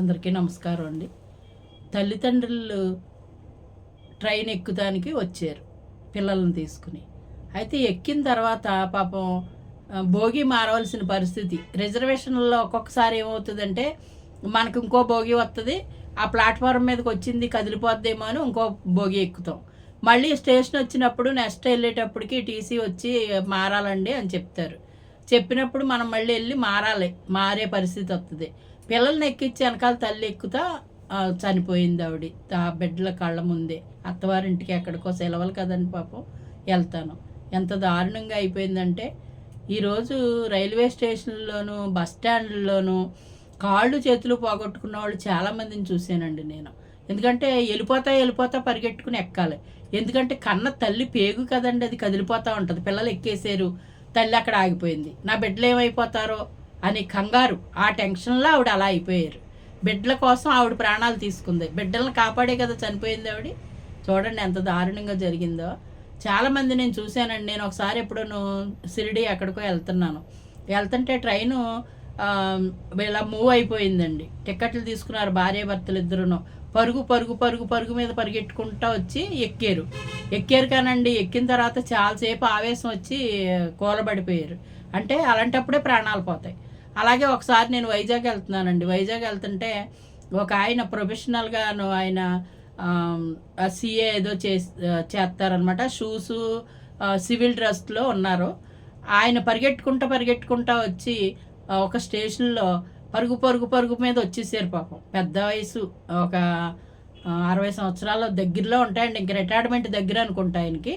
అందరికీ నమస్కారం అండి. తల్లిదండ్రులు ట్రైన్ ఎక్కుతానికి వచ్చారు పిల్లలను తీసుకుని. అయితే ఎక్కిన తర్వాత పాపం భోగి మారవలసిన పరిస్థితి. రిజర్వేషన్లో ఒక్కొక్కసారి ఏమవుతుందంటే మనకు ఇంకో భోగి వస్తుంది ఆ ప్లాట్ఫారం మీదకి వచ్చింది కదిలిపోద్దేమో అని ఇంకో భోగి ఎక్కుతాం. మళ్ళీ స్టేషన్ వచ్చినప్పుడు నెక్స్ట్ వెళ్ళేటప్పటికి టీసీ వచ్చి మారాలండి అని చెప్తారు. చెప్పినప్పుడు మనం మళ్ళీ వెళ్ళి మారాలి మారే పరిస్థితి వస్తుంది పిల్లల్ని ఎక్కించి వెనకాల తల్లి ఎక్కుతా చనిపోయింది ఆవిడ. ఆ బిడ్డల కళ్ళ ముందే. అత్తవారింటికి ఎక్కడికో సెలవులు కదండి పాపం వెళ్తాను. ఎంత దారుణంగా అయిపోయిందంటే ఈరోజు రైల్వే స్టేషన్లోనూ బస్ స్టాండ్లోనూ కాళ్ళు చేతులు పోగొట్టుకున్న వాళ్ళు చాలామందిని చూశానండి నేను. ఎందుకంటే వెళ్ళిపోతా వెళ్ళిపోతా పరిగెట్టుకుని ఎక్కాలి. ఎందుకంటే కన్న తల్లి పేగు కదండి అది కదిలిపోతూ ఉంటుంది. పిల్లలు ఎక్కేసారు తల్లి అక్కడ ఆగిపోయింది. నా బిడ్డలు ఏమైపోతారో అని కంగారు. ఆ టెన్షన్లో ఆవిడ అలా అయిపోయారు. బిడ్డల కోసం ఆవిడ ప్రాణాలు తీసుకుంది. బిడ్డలను కాపాడే కదా చనిపోయింది ఆవిడ. చూడండి ఎంత దారుణంగా జరిగిందో. చాలామంది నేను చూశానండి. నేను ఒకసారి ఎప్పుడూ షిరిడి ఎక్కడికో వెళ్తున్నాను. వెళ్తుంటే ట్రైను ఇలా మూవ్ అయిపోయిందండి. టికెట్లు తీసుకున్నారు భార్య భర్తలు ఇద్దరును. పరుగు పరుగు పరుగు పరుగు మీద పరిగెట్టుకుంటా వచ్చి ఎక్కారు. ఎక్కారు కానండి. ఎక్కిన తర్వాత చాలాసేపు ఆవేశం వచ్చి కూలబడిపోయారు. అంటే అలాంటప్పుడే ప్రాణాలు పోతాయి. అలాగే ఒకసారి నేను వైజాగ్ వెళ్తున్నానండి. వైజాగ్ వెళ్తుంటే ఒక ఆయన ప్రొఫెషనల్గాను ఆయన సిఏ ఏదో చే చేస్తారనమాట షూస్ సివిల్ డ్రెస్లో ఉన్నారు. ఆయన పరిగెట్టుకుంటా పరిగెట్టుకుంటా వచ్చి ఒక స్టేషన్లో పరుగు పరుగు పరుగు మీద వచ్చేసారు పాపం. పెద్ద వయసు ఒక అరవై సంవత్సరాల దగ్గరలో ఉంటాయండి. ఇంక రిటైర్మెంట్ దగ్గర అనుకుంటా ఆయనకి.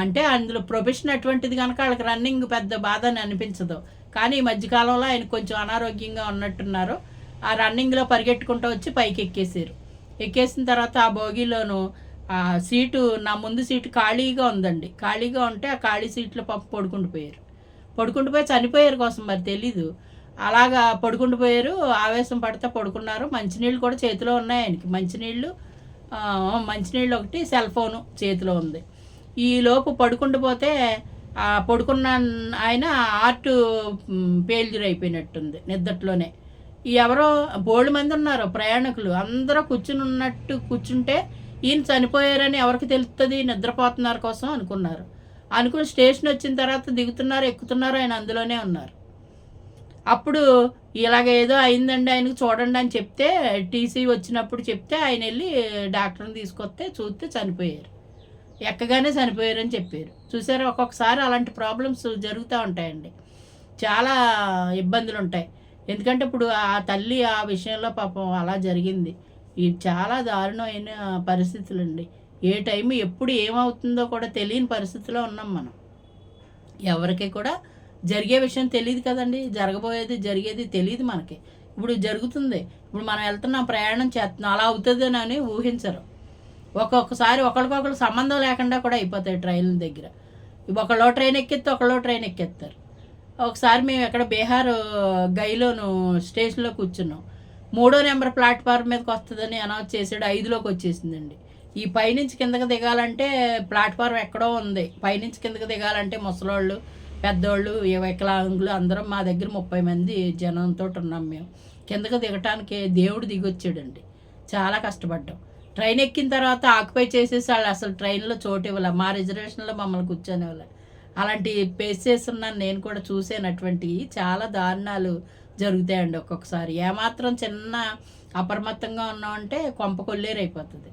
అంటే అందులో ప్రొఫెషన్ అటువంటిది కనుక వాళ్ళకి రన్నింగ్ పెద్ద బాధ అని అనిపించదు. కానీ ఈ మధ్యకాలంలో ఆయన కొంచెం అనారోగ్యంగా ఉన్నట్టున్నారు. ఆ రన్నింగ్లో పరిగెట్టుకుంటూ వచ్చి పైకి ఎక్కేసారు ఎక్కేసిన తర్వాత ఆ భోగిలోను ఆ సీటు నా ముందు సీటు ఖాళీగా ఉందండి. ఖాళీగా ఉంటే ఆ ఖాళీ సీట్లో పప్పు పడుకుంటూ పోయారు. పడుకుంటూ పోయి చనిపోయారు కోసం మరి తెలీదు. అలాగా పడుకుంటూ పోయారు. ఆవేశం పడితే పడుకున్నారు. మంచినీళ్ళు కూడా చేతిలో ఉన్నాయి ఆయనకి. మంచినీళ్ళు మంచినీళ్ళు ఒకటి సెల్ ఫోను చేతిలో ఉంది. ఈ లోపు పడుకుంటూ పోతే పడుకున్న ఆయన ఆర్ట్ పేల్జర్ అయిపోయినట్టుంది నిద్దట్లోనే. ఎవరో బోల్డ్ మంది ఉన్నారు ప్రయాణికులు. అందరూ కూర్చుని ఉన్నట్టు కూర్చుంటే ఈయన చనిపోయారని ఎవరికి తెలుస్తుంది నిద్రపోతున్నారు కోసం అనుకున్నారు. అనుకుని స్టేషన్ వచ్చిన తర్వాత దిగుతున్నారు ఎక్కుతున్నారు ఆయన అందులోనే ఉన్నారు. అప్పుడు ఇలాగ ఏదో అయిందండి ఆయనకు చూడండి అని చెప్తే టీసీ వచ్చినప్పుడు చెప్తే ఆయన వెళ్ళి డాక్టర్ని తీసుకొస్తే చూస్తే చనిపోయారు. ఎక్కగానే చనిపోయారని చెప్పారు. చూసారా? ఒక్కొక్కసారి అలాంటి ప్రాబ్లమ్స్ జరుగుతూ ఉంటాయండి. చాలా ఇబ్బందులు ఉంటాయి ఎందుకంటే ఇప్పుడు ఆ తల్లి ఆ విషయంలో పాపం అలా జరిగింది. ఇది చాలా దారుణమైన పరిస్థితులు అండి ఏ టైం ఎప్పుడు ఏమవుతుందో కూడా తెలియని పరిస్థితిలో ఉన్నాం మనం. ఎవరికి కూడా జరిగే విషయం తెలియదు కదండి. జరగబోయేది జరిగేది తెలియదు మనకి. ఇప్పుడు జరుగుతుంది. ఇప్పుడు మనం వెళ్తున్నాం ప్రయాణం చేస్తున్నాం అలా అవుతుందని అని ఊహించరు. ఒక్కొక్కసారి ఒకరికొకరు సంబంధం లేకుండా కూడా అయిపోతాయి ట్రైన్ల దగ్గర. ఒకళ్ళో ట్రైన్ ఎక్కిస్తే ఒకళ్ళో ట్రైన్ ఎక్కేస్తారు. ఒకసారి మేము ఎక్కడ బీహార్ గైలోను స్టేషన్లో కూర్చున్నాం. మూడో నెంబర్ ప్లాట్ఫామ్ మీదకి వస్తుందని అనౌన్స్ చేసాడు ఐదులోకి వచ్చేసిందండి. ఈ పైనుంచి కిందకి దిగాలంటే ప్లాట్ఫామ్ ఎక్కడో ఉంది. పైనుంచి కిందకి దిగాలంటే ముసలోళ్ళు పెద్దోళ్ళు వికలాంగులు అందరం మా దగ్గర ముప్పై మంది జనంతో ఉన్నాం మేము. కిందకి దిగటానికి దేవుడు దిగొచ్చాడండి. చాలా కష్టపడ్డాం. ట్రైన్ ఎక్కిన తర్వాత ఆక్యుపై చేసేసి వాళ్ళు అసలు ట్రైన్లో చోటు ఇవ్వలే. మా రిజర్వేషన్లో మమ్మల్ని కూర్చొని ఇవ్వలే. అలాంటి పేసెస్ ఉన్నాను నేను కూడా చూసాను చాలా దారుణాలు జరుగుతాయండి ఒక్కొక్కసారి. ఏమాత్రం చిన్న అప్రమత్తంగా ఉన్నామంటే కొంప కొల్లేరు అయిపోతుంది.